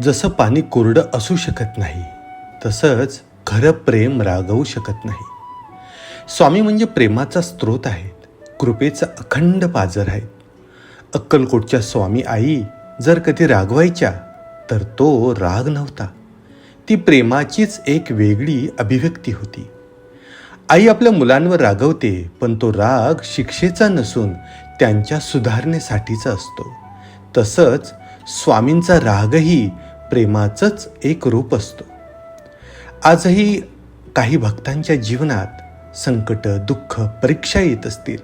जसं पाणी कोरडं असू शकत नाही तसंच खरं प्रेम रागवू शकत नाही. स्वामी म्हणजे प्रेमाचा स्रोत आहेत कृपेचा अखंड पाजर आहेत. अक्कलकोटच्या स्वामी आई जर कधी रागवायच्या तर तो राग नव्हता. ती प्रेमाचीच एक वेगळी अभिव्यक्ती होती. आई आपल्या मुलांवर रागवते पण तो राग शिक्षेचा नसून त्यांच्या सुधारणेसाठीचा असतो. तसंच स्वामींचा रागही प्रेमाचंच एक रूप असतो. आजही काही भक्तांच्या जीवनात संकट दुःख परीक्षा येत असतील.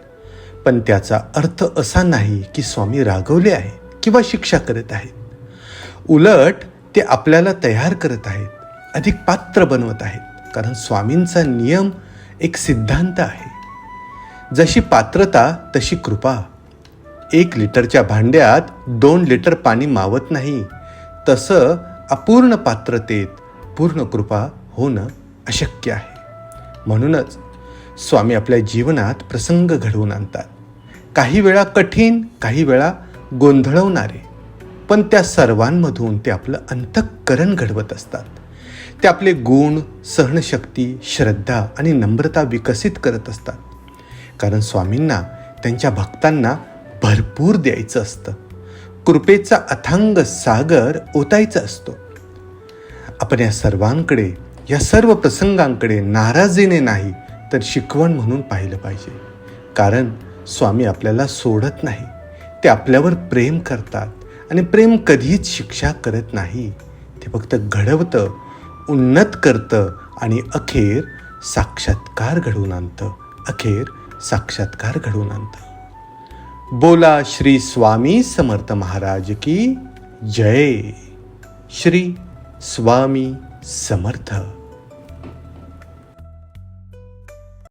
पण त्याचा अर्थ असा नाही की स्वामी रागवले आहेत किंवा शिक्षा करत आहेत. उलट ते आपल्याला तयार करत आहेत अधिक पात्र बनवत आहेत. कारण स्वामींचा नियम एक सिद्धांत आहे. जशी पात्रता तशी कृपा एक लिटरच्या भांड्यात दोन लिटर पाणी मावत नाही. तसं अपूर्ण पात्रतेत पूर्ण कृपा होणं अशक्य आहे. म्हणूनच स्वामी आपल्या जीवनात प्रसंग घडवून आणतात. काही वेळा कठीण काही वेळा गोंधळवणारे. पण त्या सर्वांमधून ते आपलं अंतःकरण घडवत असतात. ते आपले गुण सहनशक्ती श्रद्धा आणि नम्रता विकसित करत असतात. कारण स्वामींना त्यांच्या भक्तांना भरपूर द्यायचं असतं. कृपेचा अथांग सागर ओतायचा असतो. आपण या सर्वांकडे या सर्व प्रसंगांकडे नाराजीने नाही तर शिकवण म्हणून पाहिलं पाहिजे. कारण स्वामी आपल्याला सोडत नाही. ते आपल्यावर प्रेम करतात आणि प्रेम कधीच शिक्षा करत नाही. ते फक्त घडवतं उन्नत करतं आणि अखेर साक्षात्कार घडवून आणतं. अखेर साक्षात्कार घडवून आणतं. बोला श्री स्वामी समर्थ महाराज की जय. श्री स्वामी समर्थ.